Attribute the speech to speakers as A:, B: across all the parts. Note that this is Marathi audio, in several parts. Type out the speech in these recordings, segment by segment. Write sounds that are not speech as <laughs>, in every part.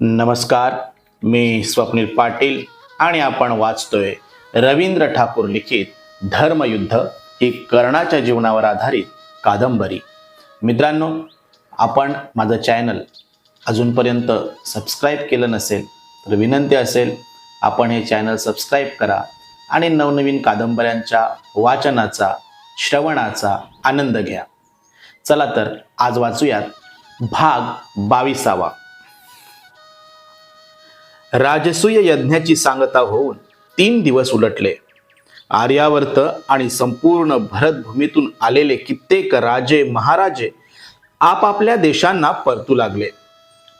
A: नमस्कार मी स्वप्नील पाटील आणि आपण वाचतोय रवींद्र ठाकूर लिखित धर्मयुद्ध ही कर्णाच्या जीवनावर आधारित कादंबरी. मित्रांनो आपण माझं चॅनल अजूनपर्यंत सबस्क्राईब केलं नसेल तर विनंती असेल आपण हे चॅनल सबस्क्राईब करा आणि नवनवीन कादंबऱ्यांच्या वाचनाचा श्रवणाचा आनंद घ्या. चला तर आज वाचूयात भाग बावीसावा. राजसूय यज्ञाची सांगता होऊन तीन दिवस उलटले. आर्यावर्त आणि संपूर्ण भरतभूमीतून आलेले कित्येक राजे महाराजे आपापल्या देशांना परतू लागले.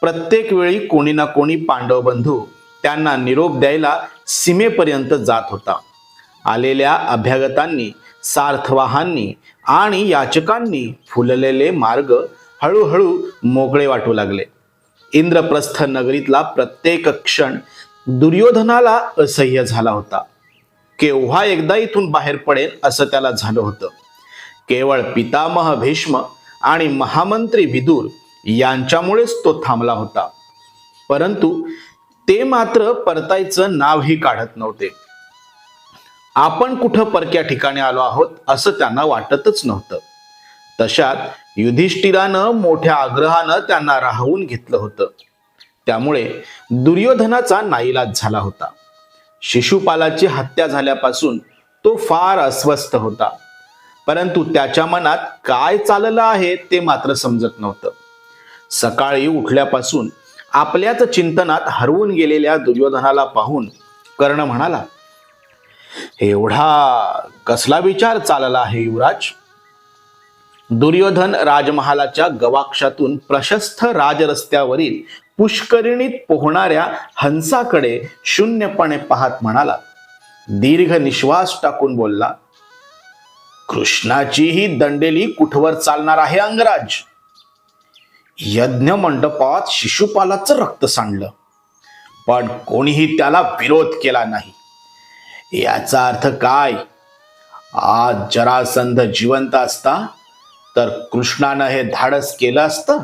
A: प्रत्येक वेळी कोणी ना कोणी पांडव बंधू त्यांना निरोप द्यायला सीमेपर्यंत जात होता. आलेल्या अभ्यागतांनी सार्थवाहांनी आणि याचकांनी फुललेले मार्ग हळूहळू मोकळे वाटू लागले. इंद्रप्रस्थ नगरीतला प्रत्येक क्षण दुर्योधनाला असह्य झाला होता. केव्हा एकदा इथून बाहेर पडेल असं त्याला झालं होतं. केवळ पितामह भीष्म आणि महामंत्री विदूर यांच्यामुळेच तो थांबला होता. परंतु ते मात्र परतायचं नावही काढत नव्हते. आपण कुठं परक्या ठिकाणी आलो आहोत असं त्यांना वाटतच नव्हतं. तशात युधिष्ठिरानं मोठ्या आग्रहानं त्यांना राहवून घेतलं होतं. त्यामुळे दुर्योधनाचा नाईलाज झाला होता. शिशुपालाची हत्या झाल्यापासून तो फार अस्वस्थ होता. परंतु त्याच्या मनात काय चाललं आहे ते मात्र समजत नव्हतं. सकाळी उठल्यापासून आपल्याच चिंतनात हरवून गेलेल्या दुर्योधनाला पाहून कर्ण म्हणाला एवढा कसला विचार चालला आहे युवराज? दुर्योधन राजमहालाच्या गवाक्षातून प्रशस्त राजरस्त्यावरील पुष्करिणीत पोहणाऱ्या हंसाकडे शून्यपणे पाहत म्हणाला. दीर्घ निश्वास टाकून बोलला कृष्णाची ही दंडेली कुठवर चालणार आहे अंगराज? यज्ञ मंडपात शिशुपालाचं रक्त सांडलं. पण कोणीही त्याला विरोध केला नाही. याचा अर्थ काय? आज जरासंध जिवंत असता तर कृष्णानं हे धाडस केलं असतं.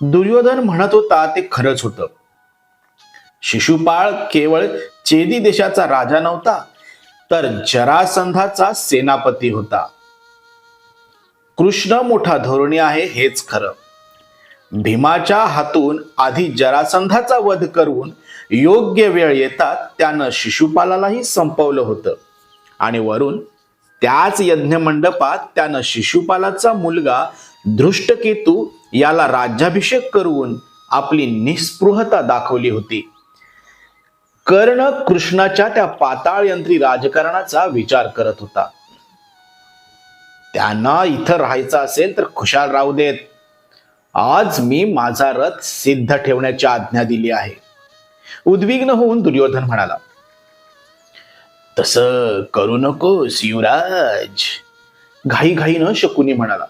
A: दुर्योधन म्हणत होता ते खरंच होतं. शिशुपाळ केवळ चेदी देशाचा राजा नव्हता तर जरासंधाचा सेनापती होता. कृष्ण मोठा धोरणी आहे हेच खरं. भीमाच्या हातून आधी जरासंधाचा वध करून योग्य वेळ येतात त्यानं शिशुपालालाही संपवलं होतं. आणि वरून त्याच यज्ञ मंडपात त्यानं शिशुपालाचा मुलगा धृष्टकेतू याला राज्याभिषेक करून आपली निस्पृहता दाखवली होती. कर्ण कृष्णाच्या त्या पाताळ यंत्री राजकारणाचा विचार करत होता. त्यांना इथं राहायचं असेल तर खुशाल राहू देत. आज मी माझा रथ सिद्ध ठेवण्याची आज्ञा दिली आहे. उद्विग्न होऊन दुर्योधन म्हणाला तस करू नकोस युवराज. घाई न शकुनी म्हणाला.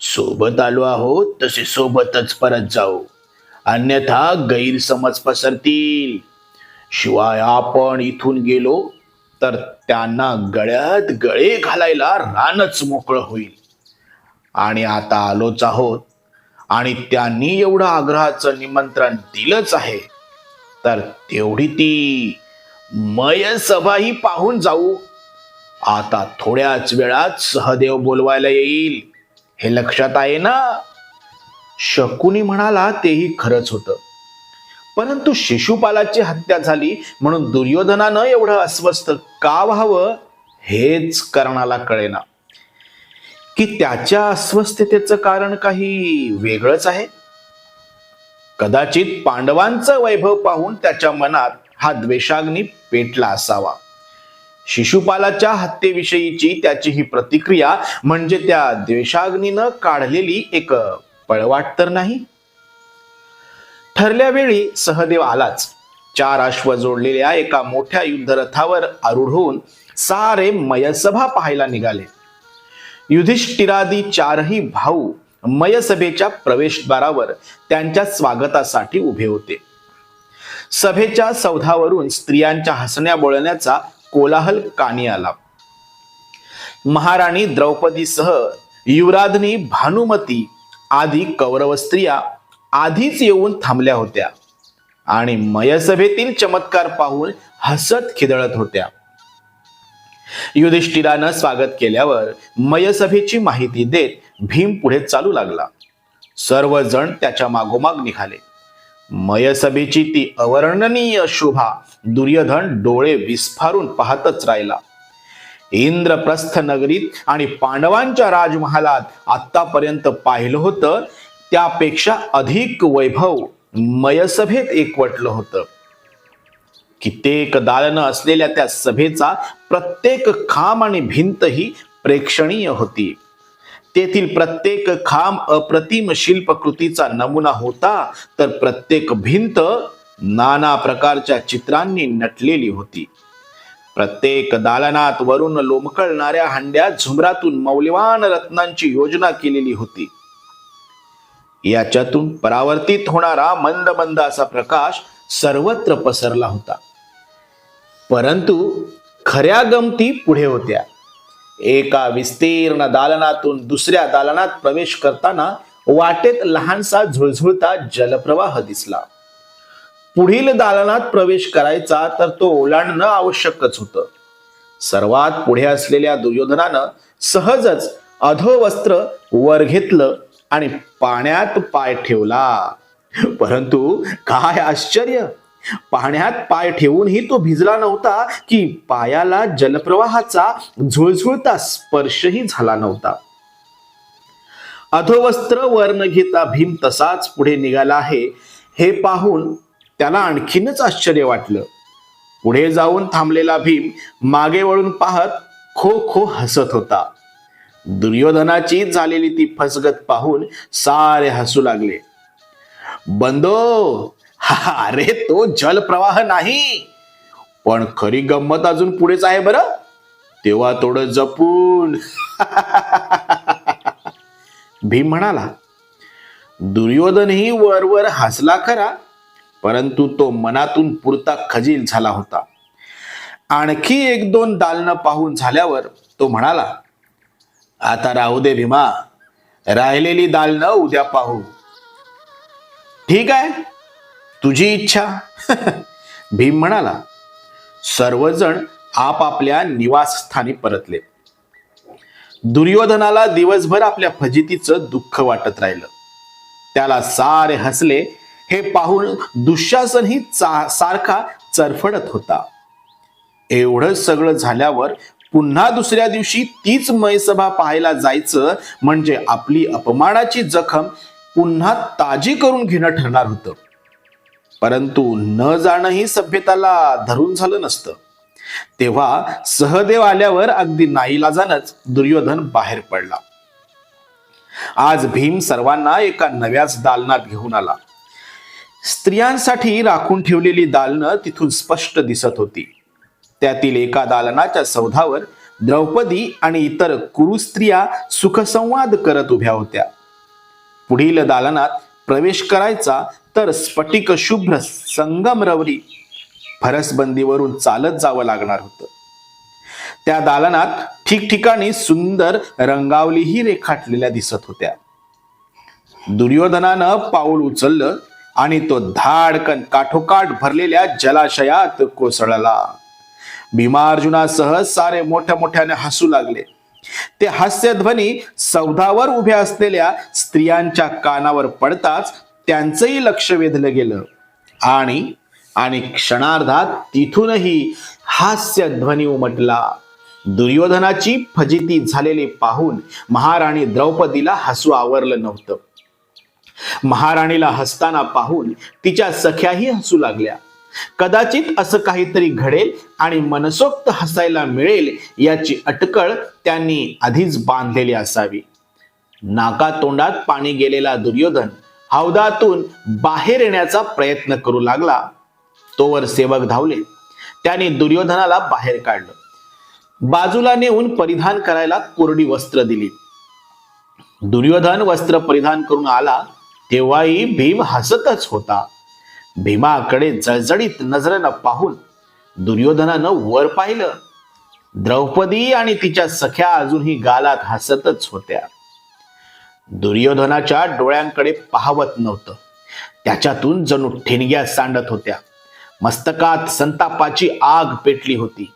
A: सोबत आलो आहोत तसे सोबतच परत जाऊ. अन्यथा गैरसमज पसरतील. शिवाय आपण इथून गेलो तर त्यांना गळ्यात गळे घालायला रानच मोकळं होईल. आणि आता आलोच आहोत आणि त्यांनी एवढं आग्रहाचं निमंत्रण दिलंच आहे तर तेवढी ती मय सभाही पाहून जाऊ. आता थोड्याच वेळात सहदेव बोलवायला येईल. हे लक्षात आहे ना? शकुनी म्हणाला तेही खरंच होतं. परंतु शिशुपालाची हत्या झाली म्हणून दुर्योधनानं एवढं अस्वस्थ का व्हावं हेच कर्णाला कळेना. की त्याच्या अस्वस्थतेचं कारण काही वेगळंच आहे? कदाचित पांडवांचं वैभव पाहून त्याच्या मनात हा द्वेषाग्नी पेटला असावा. शिशुपालाच्या हत्येविषयीची त्याची ही प्रतिक्रिया म्हणजे त्या द्वेषाग्नीनं काढलेली एक पळवाट तर नाही? ठरल्या वेळी सहदेव आलाच. चार अश्व जोडलेल्या एका मोठ्या युद्धरथावर आरूढ होऊन सारे मयसभा पाहायला निघाले. युधिष्ठिरादी चारही भाऊ मयसभेच्या प्रवेशद्वारावर त्यांच्या स्वागतासाठी उभे होते. सभेच्या सौधावरून स्त्रियांच्या हसण्या बोलण्याचा कोलाहल कानी आला. महाराणी द्रौपदीसह युवराधनी भानुमती आदी कौरव स्त्रिया आधीच येऊन थांबल्या होत्या आणि मयसभेतील चमत्कार पाहून हसत खिदळत होत्या. युधिष्ठिरानं स्वागत केल्यावर मयसभेची माहिती देत भीम पुढे चालू लागला. सर्वजण त्याच्या मागोमाग निघाले. मयसभेची ती अवर्णनीय शोभा दुर्योधन डोळे विस्फारून पाहतच राहिला. इंद्रप्रस्थ नगरीत आणि पांडवांच्या राजमहालात आतापर्यंत पाहिलं होतं त्यापेक्षा अधिक वैभव मयसभेत एकवटलं होतं. कित्येक दालनं असलेल्या त्या सभेचा प्रत्येक खांब आणि भिंत ही प्रेक्षणीय होती. तेथील प्रत्येक खांब अप्रतिम शिल्पकृतीचा नमुना होता तर प्रत्येक भिंत नाना प्रकारच्या चित्रांनी नटलेली होती. प्रत्येक दालनात वरून लोमकळणाऱ्या हंड्या झुमरातून मौल्यवान रत्नांची योजना केलेली होती. याच्यातून परावर्तित होणारा मंद मंद असा प्रकाश सर्वत्र पसरला होता. परंतु खऱ्या गमती पुढे होत्या. एका विस्तीर्ण दालनातून दुसऱ्या दालनात प्रवेश करताना वाटेत लहानसा झुळझुळता जलप्रवाह दिसला. पुढील दालनात प्रवेश करायचा तर तो ओलांडणं आवश्यकच होतं. सर्वात पुढे असलेल्या दुर्योधनानं सहजच अधोवस्त्र वर घेतलं आणि पाण्यात पाय ठेवला. परंतु काय आश्चर्य! पाण्यात पाय ठेवूनही तो भिजला नव्हता की पायाला जलप्रवाहाचा झुळझुळता स्पर्शही झाला नव्हता. अधोवस्त्र वर्ण घेता भीम तसाच पुढे निघाला आहे. हे पाहून त्याला आणखीनच आश्चर्य वाटलं. पुढे जाऊन थांबलेला भीम मागे वळून पाहत खो खो हसत होता. दुर्योधनाची झालेली ती फसगत पाहून सारे हसू लागले. बंदो <laughs> अरे तो जलप्रवाह नाही. पण खरी गंमत अजून पुढेच आहे बरं. तेव्हा थोडं जपून. <laughs> भीम म्हणाला दुर्योधनही वरवर हसला खरा परंतु तो मनातून पुरता खजील झाला होता. आणखी एक दोन दालनं पाहून झाल्यावर तो म्हणाला आता राहू दे भीमा राहिलेली दालनं उद्या पाहू. ठीक आहे. तुझी इच्छा? <laughs> भीम म्हणाला सर्वजण आपापल्या निवासस्थानी परतले. दुर्योधनाला दिवसभर आपल्या फजितीचं दुःख वाटत राहिलं. त्याला सारे हसले. हे पाहून दुःशासनही चा सारखा चरफडत होता. एवढं सगळं झाल्यावर पुन्हा दुसऱ्या दिवशी तीच मयसभा पाहायला जायचं म्हणजे आपली अपमानाची जखम पुन्हा ताजी करून घेणं ठरणार होतं. परंतु न जाणंही सभ्यताला धरून झालं नसतं. तेव्हा सहदेव आल्यावर अगदी नाईलाजानच दुर्योधन बाहेर पडला. आज भीम सर्वांना एका नव्याच दालनात घेऊन आला. स्त्रियांसाठी राखून ठेवलेली दालनं तिथून स्पष्ट दिसत होती. त्यातील एका दालनाच्या सौधावर द्रौपदी आणि इतर कुरु स्त्रिया सुखसंवाद करत उभ्या होत्या. पुढील दालनात प्रवेश करायचा तर स्फटिक शुभ्र संगमरवरी फरसबंदीवरून चालत जावं लागणार होतं. त्या दालनात ठिकठिकाणी सुंदर रंगावलीही रेखाटलेल्या दिसत होत्या. दुर्योधनानं पाऊल उचललं आणि तो धाडकन काठोकाठ भरलेल्या जलाशयात कोसळला. भीमार्जुनासह सारे मोठ्या मोठ्याने हसू लागले. ते हास्यध्वनी सौधावर उभ्या असलेल्या स्त्रियांच्या कानावर पडताच त्यांचंही लक्ष वेधलं गेलं. आणि आणि क्षणार्धात तिथूनही हास्य ध्वनी उमटला. दुर्योधनाची फजिती झालेली पाहून महाराणी द्रौपदीला हसू आवरलं नव्हतं. महाराणीला हसताना पाहून तिच्या सख्याही हसू लागल्या. कदाचित असं काहीतरी घडेल आणि मनसोक्त हसायला मिळेल याची अटकळ त्यांनी आधीच बांधलेली असावी. नाका तोंडात पाणी गेलेला दुर्योधन हौदातून बाहेर येण्याचा प्रयत्न करू लागला. तोवर सेवक धावले. त्याने दुर्योधनाला बाहेर काढलं. बाजूला नेऊन परिधान करायला कोरडी वस्त्र दिली. दुर्योधन वस्त्र परिधान करून आला तेव्हाही भीम हसतच होता. भीमाकडे जळजळीत नजरेनं पाहून दुर्योधनानं वर पाहिलं. द्रौपदी आणि तिच्या सख्या अजूनही गालात हसतच होत्या. दुर्योधनाच्या डोळ्यांकडे पाहवत नव्हतं. त्याच्यातून जणू ठिणग्या सांडत होत्या. मस्तकात संतापाची आग पेटली होती.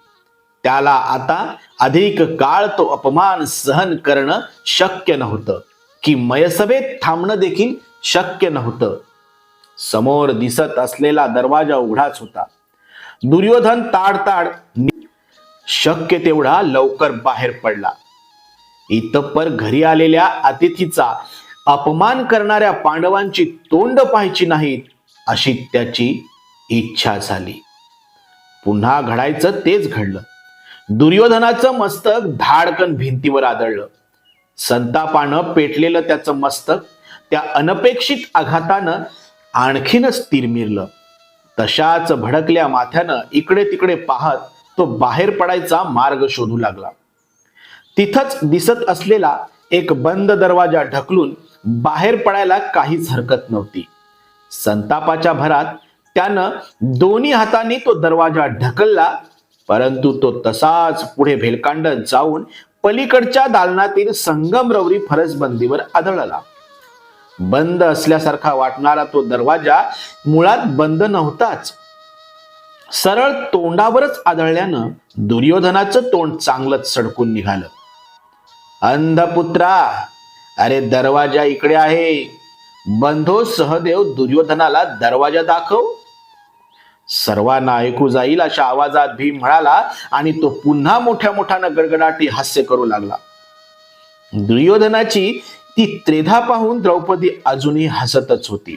A: त्याला आता अधिक काळ तो अपमान सहन करणं शक्य नव्हतं. की मयसभेत थांबणं देखील शक्य नव्हतं. समोर दिसत असलेला दरवाजा उघडाच होता. दुर्योधन ताडताड शक्य तेवढा लवकर बाहेर पडला. इतपर घरी आलेल्या अतिथीचा अपमान करणाऱ्या पांडवांची तोंड पाहायची नाहीत अशी त्याची इच्छा झाली. पुन्हा घडायचं तेच घडलं. दुर्योधनाचं मस्तक धाडकन भिंतीवर आदळलं. संतापानं पेटलेलं त्याचं मस्तक त्या अनपेक्षित आघातानं आणखीनच तिरमिरलं. तशाच भडकल्या माथ्यानं इकडे तिकडे पाहत तो बाहेर पडायचा मार्ग शोधू लागला. तिथंच दिसत असलेला एक बंद दरवाजा ढकलून बाहेर पडायला काहीच हरकत नव्हती. संतापाच्या भरात त्यानं दोन्ही हातांनी तो दरवाजा ढकलला परंतु तो तसाच पुढे भेलकांडत जाऊन पलीकडच्या दालनातील संगमरवरी फरसबंदीवर आदळला. बंद असल्यासारखा वाटणारा तो दरवाजा मुळात बंद नव्हताच. सरळ तोंडावरच आदळल्यानं दुर्योधनाचं तोंड चांगलंच सडकून निघालं. अंधपुत्रा अरे दरवाजा इकडे आहे. बंधो सहदेव दुर्योधनाला दरवाजा दाखव. सर्वांना ऐकू जाईल अशा आवाजात भीम म्हणाला आणि तो पुन्हा मोठ्या मोठ्यानं गडगडाटी हास्य करू लागला. दुर्योधनाची ती त्रेधा पाहून द्रौपदी अजूनही हसतच होती.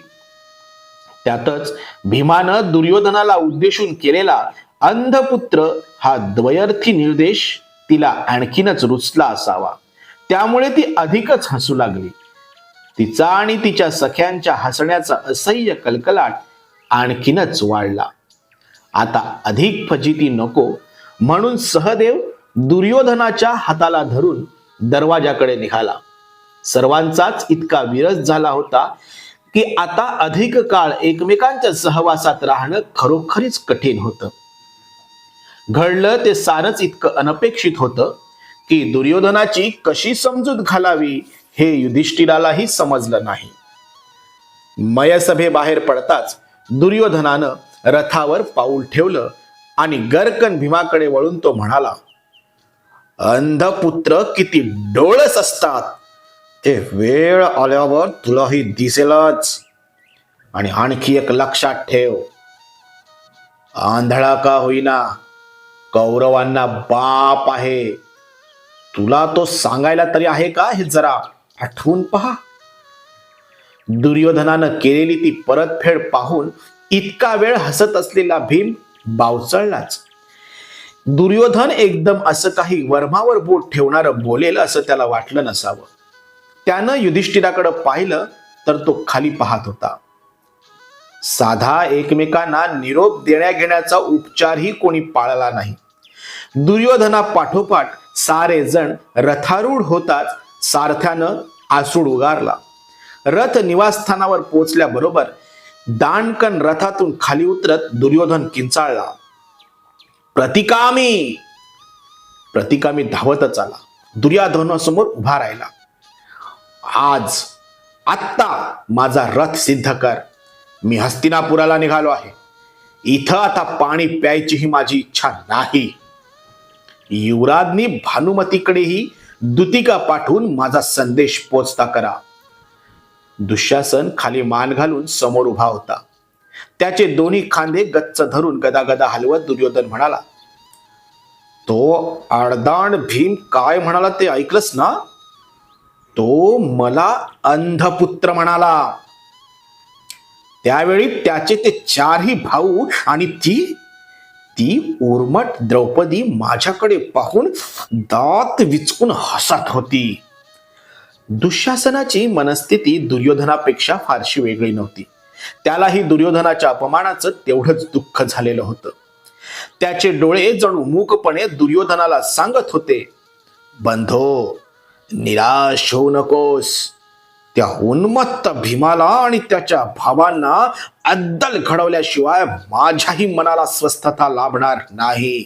A: त्यातच भीमानं दुर्योधनाला उद्देशून केलेला अंधपुत्र हा द्वयर्थी निर्देश तिला आणखीनच रुचला असावा. त्यामुळे ती अधिकच हसू लागली. तिचा आणि तिच्या सख्यांच्या हसण्याचा असह्य कलकलाट आणखीनच वाढला. आता अधिक फजिती नको म्हणून सहदेव दुर्योधनाच्या हाताला धरून दरवाजाकडे निघाला. सर्वांचाच इतका विरस झाला होता की आता अधिक काळ एकमेकांच्या सहवासात राहणं खरोखरीच कठीण होतं. घडलं ते सारच इतकं अनपेक्षित होतं की दुर्योधनाची कशी समजूत घालावी हे युधिष्ठिरालाही समजलं नाही. मयसभेबाहेर पडताच दुर्योधनानं रथावर पाऊल ठेवलं आणि गरकन भीमाकडे वळून तो म्हणाला अंधपुत्र किती डोळस असतात. ते वेळ आल्यावर तुलाही दिसेलच. आणि आणखी एक लक्षात ठेव. आंधळा का होईना? कौरवांना बाप आहे. तुला तो सांगायला तरी आहे का? हे जरा आठवून पहा. दुर्योधनानं केलेली ती परतफेड पाहून इतका वेळ हसत असलेला भीम बावचळलाच. दुर्योधन एकदम असं काही वर्मावर बोट ठेवणारं बोलेल असं त्याला वाटलं नसावं. त्यानं युधिष्ठिराकडे पाहिलं तर तो खाली पाहत होता. साधा एकमेकांना निरोप देण्या घेण्याचा उपचारही कोणी पाळला नाही. दुर्योधना पाठोपाठ सारे जण रथारूढ होताच सारथ्यानं आसूड उगारला. रथ निवासस्थानावर पोचल्याबरोबर दाणकन रथातून खाली उतरत दुर्योधन किंचाळला. प्रतिकामी! प्रतिकामी धावतच आला. दुर्योधनासमोर उभा राहिला. आज आत्ता माझा रथ सिद्ध कर. मी हस्तिनापुराला निघालो आहे. इथं आता पाणी प्यायचीही माझी इच्छा नाही. युवराजनी भानुमतीकडेही दुतिका पाठवून माझा संदेश पोचता करा. दुःशासन खाली मान घालून समोर उभा होता. त्याचे दोन्ही खांदे गच्च धरून गदागदा हलवत दुर्योधन म्हणाला तो आडदाण भीम काय म्हणाला ते ऐकलंस ना? तो मला अंधपुत्र म्हणाला. त्यावेळी त्याचे ते चारही भाऊ आणि ती ती उर्मट द्रौपदी माझ्याकडे पाहून दात विचकून हसत होती. दुःशासनाची मनस्थिती दुर्योधनापेक्षा फारशी वेगळी नव्हती. त्यालाही दुर्योधनाच्या अपमानाचं तेवढंच दुःख झालेलं होतं. त्याचे डोळे जणू मूकपणे दुर्योधनाला सांगत होते बंधो निराश होऊ नकोस. त्या उन्मत्त भीमाला आणि त्याच्या भावांना अद्दल घडवल्याशिवाय माझ्याही मनाला स्वस्थता लाभणार नाही.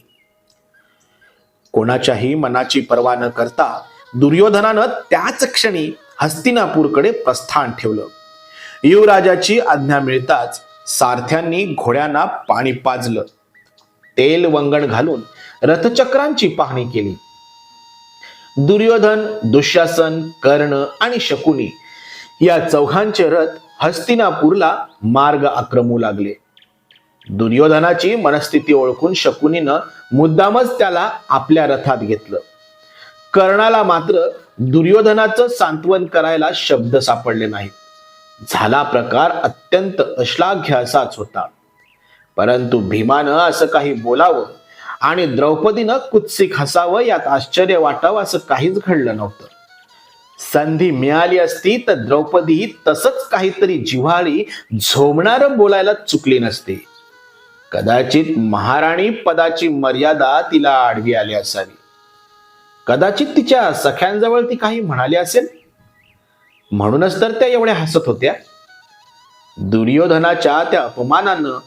A: कोणाच्याही मनाची पर्वा न करता दुर्योधनानं त्याच क्षणी हस्तिनापूरकडे प्रस्थान ठेवलं. युवराजाची आज्ञा मिळताच सारथ्यांनी घोड्यांना पाणी पाजलं. तेल वंगण घालून रथचक्रांची पाहणी केली. दुर्योधन दुःशासन कर्ण आणि शकुनी या चौघांचे रथ हस्तिनापूरला मार्ग आक्रमू लागले. दुर्योधनाची मनस्थिती ओळखून शकुनीनं मुद्दामच त्याला आपल्या रथात घेतलं. कर्णाला मात्र दुर्योधनाचं सांत्वन करायला शब्द सापडले नाहीत. झाला प्रकार अत्यंत अश्लाघ्य असाच होता. परंतु भीमानं असं काही बोलावं आणि द्रौपदीनं कुत्सिक हसावं यात आश्चर्य वाटावं असं काहीच घडलं नव्हतं. संधी मिळाली असती तर द्रौपदी तसंच काहीतरी जिव्हाळी झोमणारं बोलायला चुकली नसते. कदाचित महाराणी पदाची मर्यादा तिला आडवी आली असावी. कदाचित तिच्या सख्यांजवळ ती काही म्हणाली असेल. म्हणूनच तर त्या एवढ्या हसत होत्या. दुर्योधनाच्या त्या अपमानानं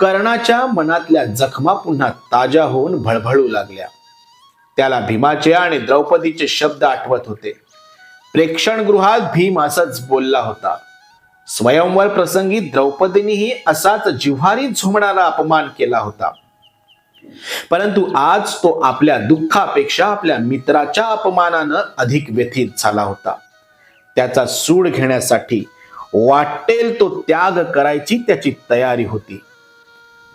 A: कर्णाच्या मनातल्या जखमा पुन्हा ताज्या होऊन भळभळू लागल्या. त्याला भीमाचे आणि द्रौपदीचे शब्द आठवत होते. प्रेक्षणगृहात भीम असंच बोलला होता. स्वयंवर प्रसंगी द्रौपदीनीही असाच जिव्हारी झुमणारा अपमान केला होता. परंतु आज तो आपल्या दुःखापेक्षा आपल्या मित्राच्या अपमानानं अधिक व्यथित झाला होता. त्याचा सूड घेण्यासाठी वाटेल तो त्याग करायची त्याची तयारी होती.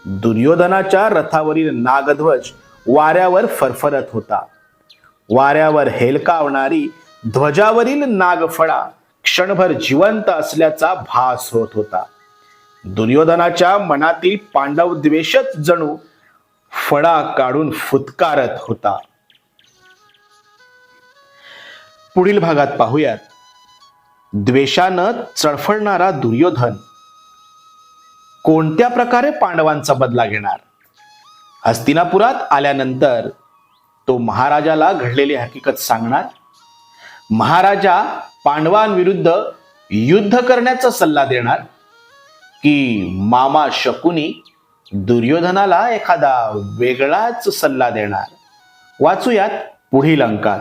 A: दुर्योधनाच्या रथावरील नागध्वज वाऱ्यावर फरफरत होता. वाऱ्यावर हेलकावणारी ध्वजावरील नागफळा क्षणभर जिवंत असल्याचा भास होत होता. दुर्योधनाच्या मनातील पांडव द्वेषच जणू फळा काढून फुतकारत होता. पुढील भागात पाहूयात. द्वेषानं चळफळणारा दुर्योधन कोणत्या प्रकारे पांडवांचा बदला घेणार? हस्तिनापुरात आल्यानंतर तो महाराजाला घडलेली हकीकत सांगणार? महाराजा पांडवांविरुद्ध युद्ध करण्याचा सल्ला देणार की मामा शकुनी दुर्योधनाला एखादा वेगळाच सल्ला देणार. वाचूयात पुढील अंकात.